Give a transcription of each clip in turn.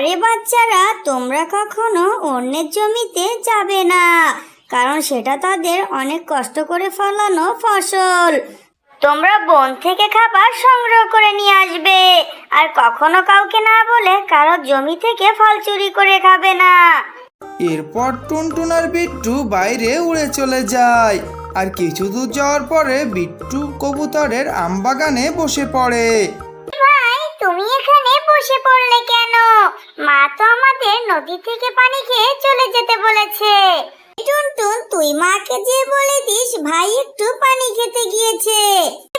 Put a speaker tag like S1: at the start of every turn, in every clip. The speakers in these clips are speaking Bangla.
S1: আরে বাচ্চারা তোমরা কখনো অন্যের জমিতে যাবে না কারণ সেটা তাদের অনেক কষ্ট করে ফলানো ফসল। তোমরা বন থেকে খাবার সংগ্রহ করে নিয়ে আসবে আর কখনো কাউকে না বলে কারও জমি থেকে ফল চুরি করে খাবে না।
S2: এরপর টুনটুন আর বিট্টু বাইরে উড়ে চলে যায় আর কিছু দূর যাওয়ার পরে বিট্টু কবুতরের আমবাগানে বসে পড়ে।
S1: ভাই তুমি এখানে বসে পড়লে কেন? মা তো আমাদের নদী থেকে পানি খেয়ে চলে যেতে বলেছে। টুনটুন তুই মাকে যে বলে দিস ভাই একটু পানি খেতে গিয়েছে।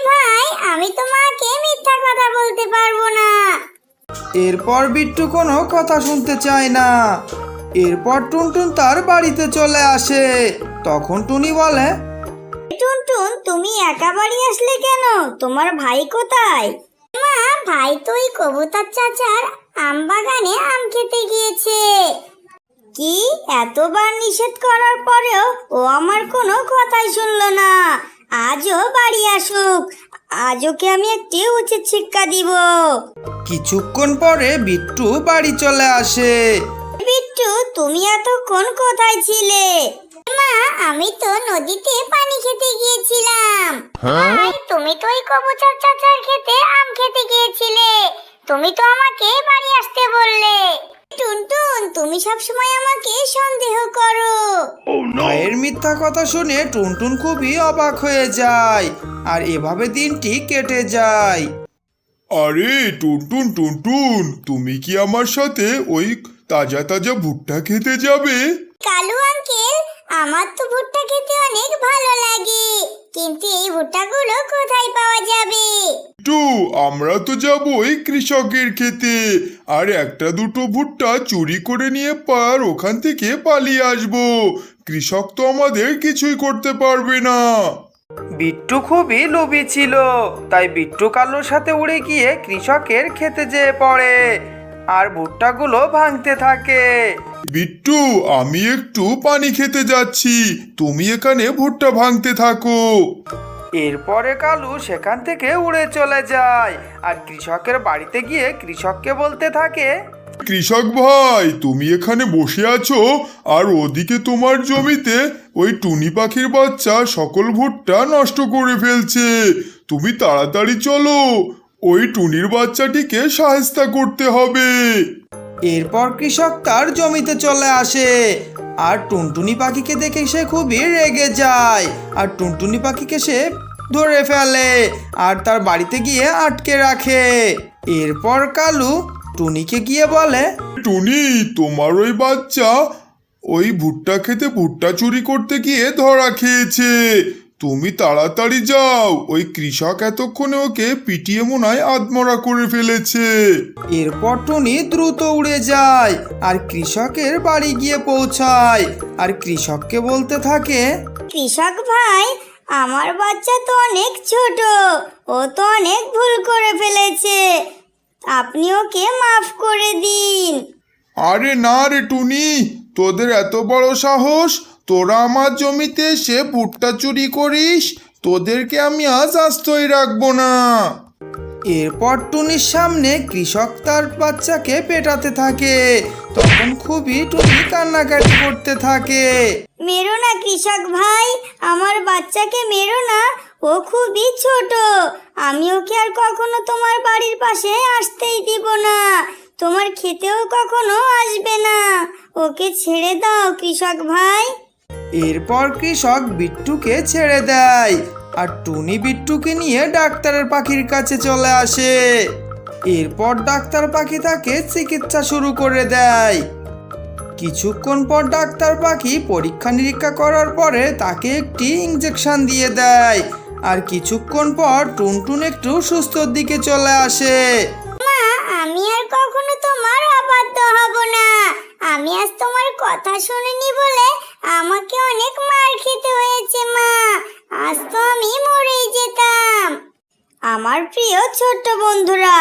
S1: ভাই আমি তো মাকে মিথ্যা কথা বলতে পারব না।
S2: এরপর বিট্টু কোনো কথা শুনতে চায় না। এরপর টুনটুন তার বাড়িতে চলে আসে। তখন টুনি বলে
S1: টুনটুন তুমি একা বাড়ি আসলে কেন? তোমার ভাই কোথায়? ভাই তো ওই কবুতর চাচার আম বাগানে আম খেতে গিয়েছে। কি? এতবার নিষেধ করার পরেও ও আমার কোনো কথাই শুনলো না। আজও বাড়ি আসুক। আজ ওকে আমি একটি উচিত শিক্ষা দিব?
S2: কিছুক্ষণ পরে বিট্টু বাড়ি চলে আসে।
S1: বিট্টু তুমি এতক্ষণ কোথায় ছিলে? আমি তো নদীতে পানি খেতে গিয়েছিলাম। ভাই, তুমি তো ওই কবুতর চাচার খেতে আম খেতে গিয়েছিলে। তুমি তো আমাকে বাড়ি আসতে বললে। টুনটুন তুমি সবসময় আমাকে সন্দেহ করো।
S2: ভাইয়ের মিথ্যা কথা শুনে টুনটুন খুবই অবাক হয়ে যায় আর এভাবে দিনটি কেটে যায়।
S3: আরে টুনটুন টুনটুন তুমি কি আমার সাথে ওই তাজা তাজা ভুট্টা খেতে যাবে?
S1: কালু আঙ্কেল আমার তো ভুট্টা খেতে অনেক ভালো লাগে। কিন্তু এই ভুট্টাগুলো কোথায় পাওয়া যাবে?
S3: টু আমরা তো যাবই কৃষকের খেতে। আর একটা দুটো ভুট্টা চুরি করে নিয়ে পার ওখান থেকে পালিয়ে আসব। কৃষক তো আমাদের কিছুই করতে পারবে না।
S2: বিট্টু খুবই লোভী ছিল তাই বিট্টু কালুর সাথে উড়ে গিয়ে কৃষকের খেতে যেয়ে পড়ে। আর ভুট্টাগুলো ভাঙতে থাকে।
S3: বিট্টু আমি একটু পানি খেতে যাচ্ছি। তুমি এখানে ভুট্টা ভাঙতে থাকো।
S2: এরপরে কালু সেখান থেকে উড়ে চলে যায়। আর কৃষকের বাড়িতে গিয়ে কৃষককে বলতে থাকে
S3: কৃষক ভাই তুমি এখানে বসে আছো আর ওদিকে তোমার জমিতে ওই টুনি পাখির বাচ্চা সকল ভুট্টা নষ্ট করে ফেলছে। তুমি তাড়াতাড়ি চলো ওই টুনির বাচ্চাটিকে সাহেস্তা করতে হবে।
S2: এরপর কৃষক তার জমিতে চলে আসে। আর টুনটুনি পাখিকে দেখে সে খুবই রেগে যায়। আর টুনটুনি পাখিকে সে ধরে ফেলে আর তার বাড়িতে গিয়ে আটকে রাখে। এরপর কালু টুনিকে গিয়ে বলে
S3: টুনি তোমার ওই বাচ্চা ওই ভুট্টা খেতে ভুট্টা চুরি করতে গিয়ে ধরা খেয়েছে। তুমি তাড়াতাড়ি যাও। ওই কৃষক এতক্ষণে ওকে পিটিয়ে মনে হয় আত্মরা করে ফেলেছে।
S2: এরপর টুনি দ্রুত উড়ে যায় আর কৃষকের বাড়ি গিয়ে পৌঁছায়। আর কৃষককে বলতে থাকে
S1: কৃষক ভাই আমার বাচ্চা তো অনেক ছোট। ও তো অনেক ভুল করে ফেলেছে। আপনি ওকে মাফ করে দিন।
S3: আরে না রে টুনি তোদের এত বড় সাহস? তোরা আমার জমিতে এসে ভুট্টা চুরি করিস তোদেরকে আমি আজ আস্তই রাখব না।
S2: এরপর টুনির সামনে কৃষক তার বাচ্চাকে পেটাতে থাকে। তখন খুবই টুনি কান্নাকাটি করতে থাকে।
S1: মেরো না কৃষক ভাই আমার বাচ্চাকে মেরো না ও খুবই ছোট। আমি ওকে আর কখনো তোমার বাড়ির পাশে আসতেই দিব না। তোমার খেতেও কখনো আসবে না। ওকে ছেড়ে দাও কৃষক ভাই।
S2: এরপর কৃষক বিট্টুকে ছেড়ে দেয় আর টুনি বিট্টুকে নিয়ে ডাক্তারের পাখির কাছে চলে আসে। এরপর ডাক্তার পাখি তাকে চিকিৎসা শুরু করে দেয়। কিছুক্ষণ পর ডাক্তার পাখি পরীক্ষা নিরীক্ষা করার পরে তাকে একটি ইঞ্জেকশন দিয়ে দেয় আর কিছুক্ষণ পর টুনটুন একটু সুস্থর দিকে চলে আসে।
S1: আমি আর কখনো তোমার অবাধ্য হব না। আমি আজ তোমার কথা শুনিনি বলে আমাকে অনেক মার খেতে হয়েছে, মা। আজ তো আমি মরেই যেতাম। আমার প্রিয় ছোট্ট বন্ধুরা,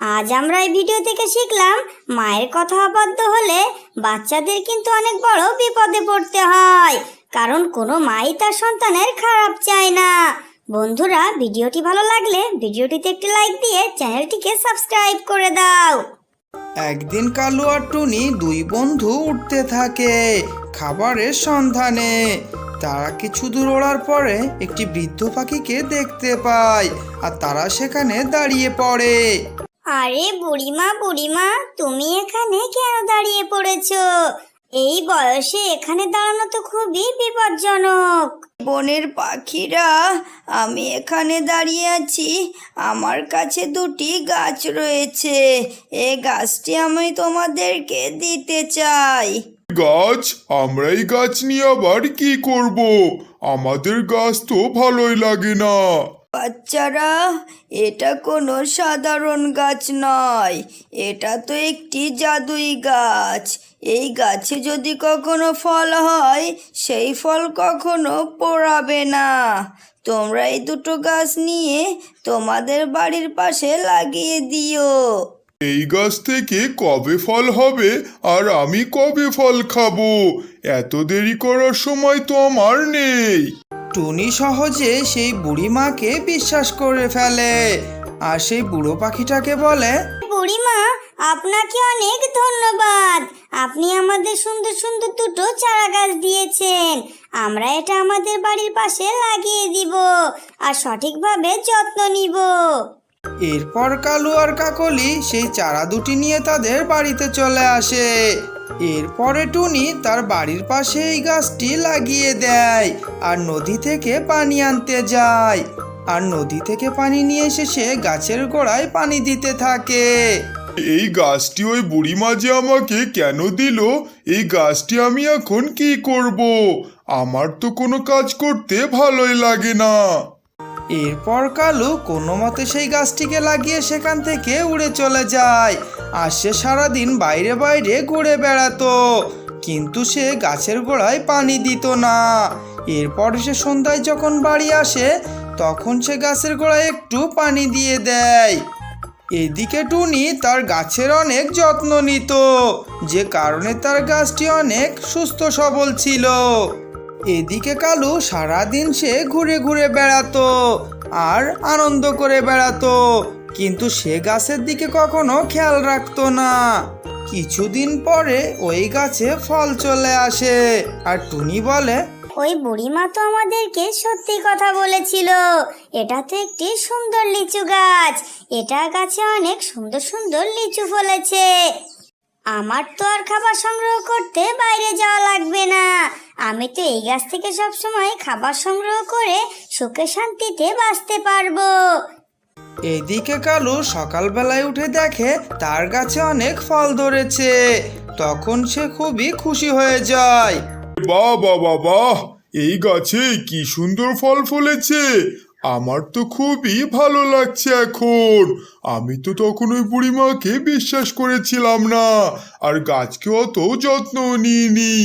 S1: আজ আমরা এই ভিডিও থেকে শিখলাম, মায়ের কথা অবাধ্য হলে বাচ্চাদের কিন্তু অনেক বড় বিপদে পড়তে হয়। কারণ কোনো মাই তার সন্তানের খারাপ চায় না। বন্ধুরা, ভিডিওটি ভালো লাগলে ভিডিওটিতে একটি লাইক দিয়ে চ্যানেলটিকে সাবস্ক্রাইব করে দাও।
S2: একদিন কালু আর টুনি দুই বন্ধু উঠতে থাকে। খাবারের সন্ধানে। তারা কিছু দূর ওড়ার পরে একটি বৃদ্ধ পাখিকে দেখতে পায় আর তারা সেখানে দাঁড়িয়ে পড়ে।
S1: আরে বুড়িমা বুড়িমা তুমি এখানে কেন দাঁড়িয়ে পড়েছো? এই বয়সে এখানে দাঁড়ানো তো খুবই বিপজ্জনক।
S4: বনের পাখিরা আমি এখানে দাঁড়িয়ে আছি। আমার কাছে দুটি গাছ রয়েছে। এ গাছটি আমি তোমাদেরকে দিতে চাই।
S3: গাছ আমরা এই গাছ নিয়ে আবার কি করব? আমাদের গাছ তো ভালোই লাগে না।
S4: বাচ্চারা, এটা কোনো সাধারণ গাছ নয়। এটা তো একটি জাদুই গাছ। এই গাছে যদি কখনো ফল হয়, সেই ফল কখনো পোড়াবে না। তোমরা এই দুটো গাছ নিয়ে তোমাদের বাড়ির পাশে লাগিয়ে দিও।
S3: এই গাছ থেকে কবে ফল হবে আর আমি কবে ফল খাব? এত দেরি করার সময় তো আমার নেই।
S2: টুনি সহজে সেই বুড়ি মাকে বিশ্বাস করে ফেলে আর সেই বুড়ো পাখিটাকে বলে
S1: বুড়িমা আপনাকে অনেক ধন্যবাদ। আপনি আমাদের সুন্দর সুন্দর দুটো চারা গাছ দিয়েছেন। আমরা এটা আমাদের বাড়ির পাশে লাগিয়ে দিব আর সঠিকভাবে যত্ন নিব।
S2: এরপর কালু আর কাকলি সেই চারা দুটি নিয়ে তাদের বাড়িতে চলে আসে। এরপরে টুনি তার বাড়ির পাশে এই গাছটি লাগিয়ে দেয় আর নদী থেকে পানি আনতে যায়। আর নদী থেকে পানি নিয়ে এসে সে গাছের গোড়ায় পানি দিতে থাকে।
S3: এই গাছটি ওই বুড়িমা যে আমাকে কেন দিল? এই গাছটি আমি এখন কি করব? আমার তো কোনো কাজ করতে ভালোই লাগে না।
S2: এরপর কালু কোনো মতে সেই গাছটিকে লাগিয়ে সেখান থেকে উড়ে চলে যায়। আর সে সারাদিন বাইরে বাইরে ঘুরে বেড়াতো। কিন্তু সে গাছের গোড়ায় পানি দিত না। এরপর সে সন্ধ্যায় যখন বাড়ি আসে, তখন সে গাছের গোড়ায় একটু পানি দিয়ে দেয়। এদিকে টুনি তার গাছের অনেক যত্ন নিত। যে কারণে তার গাছটি অনেক সুস্থ সবল ছিল। এদিকে কালু সারাদিন সে ঘুরে ঘুরে বেড়াতো আর আনন্দ করে বেড়াতো, কিন্তু সে গাছের দিকে কখনো খেয়াল রাখতো না। কিছুদিন পরে ওই গাছে ফল চলে আসে আর টুনি বলে,
S1: ওই বুড়িমা তো আমাদেরকে সত্যি কথা বলেছিল, এটা তো একটি সুন্দর লিচু গাছ, এটা গাছে অনেক সুন্দর সুন্দর লিচু ফলেছে। আমার তো আর খাবার সংগ্রহ করতে বাইরে যাওয়া লাগবে না আমি তো এই গাছ থেকে সব সময় খাবার সংগ্রহ করে সুখে শান্তিতে বাঁচতে পারব।
S2: এদিকে কালু সকালবেলায় উঠে দেখে তার গাছে অনেক ফল ধরেছে। তখন সে খুবই খুশি হয়ে যায়।
S3: বাহ বাবা বাহ এই গাছে কি সুন্দর ফল ফলেছে। আমার তো খুবই ভালো লাগছে এখন। আমি তো তখন ওই বুড়িমাকে বিশ্বাস করেছিলাম না আর গাছকে অত যত্ন নিইনি।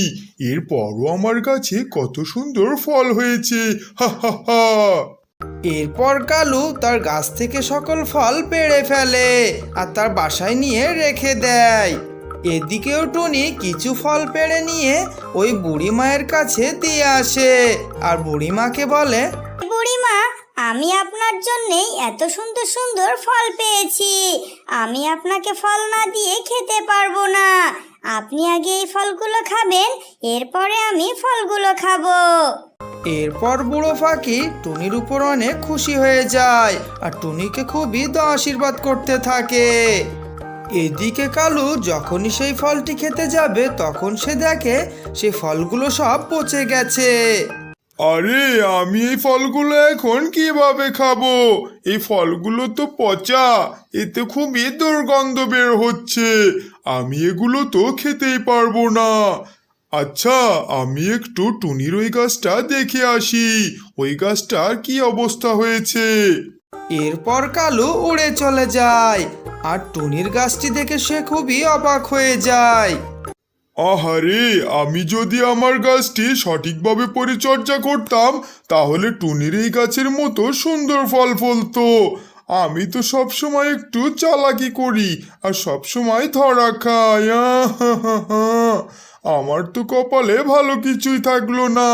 S3: এরপরও আমার গাছে কত সুন্দর ফল হয়েছে হা হা হা।
S2: এরপর কালু তার গাছ থেকে সকল ফল পেড়ে ফেলে আর তার বাসায় নিয়ে রেখে দেয়। এদিকেও টুনি কিছু ফল পেড়ে নিয়ে ওই বুড়ি মায়ের কাছে দিয়ে আসে আর বুড়িমাকে বলে
S1: বুড়িমা আমি আপনার জন্যেই এত সুন্দর সুন্দর ফল পেয়েছি। আমি আপনাকে ফল না দিয়ে খেতে পারব না। আপনি আগে এই ফলগুলো খাবেন, এরপরে আমি ফলগুলো খাব।
S2: এরপর বুড়ো ফাঁকি টুনির উপর অনেক খুশি হয়ে যায় আর টুনিকে খুবই দ আশীর্বাদ করতে থাকে। এদিকে কালু যখনই সেই ফলটি খেতে যাবে, তখন সে দেখে সে ফলগুলো সব পচে গেছে।
S3: আরে, আমি এই ফলগুলো এখন কীভাবে খাব? এই ফলগুলো তো পচা, এতে খুবই দুর্গন্ধ বের হচ্ছে। আমি এগুলো তো খেতেই পারব না। আচ্ছা আমি একটু টুনির ওই গাছটা দেখে আসি। ওই গাছটার কি অবস্থা হয়েছে?
S2: এরপর কালু উড়ে চলে যায়, আর টুনির গাছটি দেখে সে খুবই অবাক হয়ে যায়।
S3: আহারে, আমি যদি আমার গাছটি সঠিকভাবে পরিচর্যা করতাম, তাহলে টুনির এই গাছের মতো সুন্দর ফল ফলতো আমি তো সব সময় একটু চালাকি করি, আর সব সময় ধরা খাই। আমার তো কপালে ভালো কিছুই থাকল না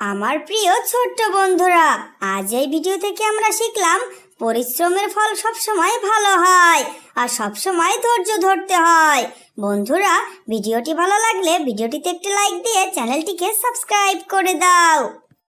S1: আমার প্রিয় ছোট্ট বন্ধুরা, আজ এই ভিডিও থেকে আমরা শিখলাম পরিশ্রমের ফল সবসময় ভালো হয় আর সবসময় ধৈর্য ধরতে হয়। বন্ধুরা, ভিডিওটি ভালো লাগলে ভিডিওটিতে একটি লাইক দিয়ে চ্যানেলটিকে সাবস্ক্রাইব করে দাও।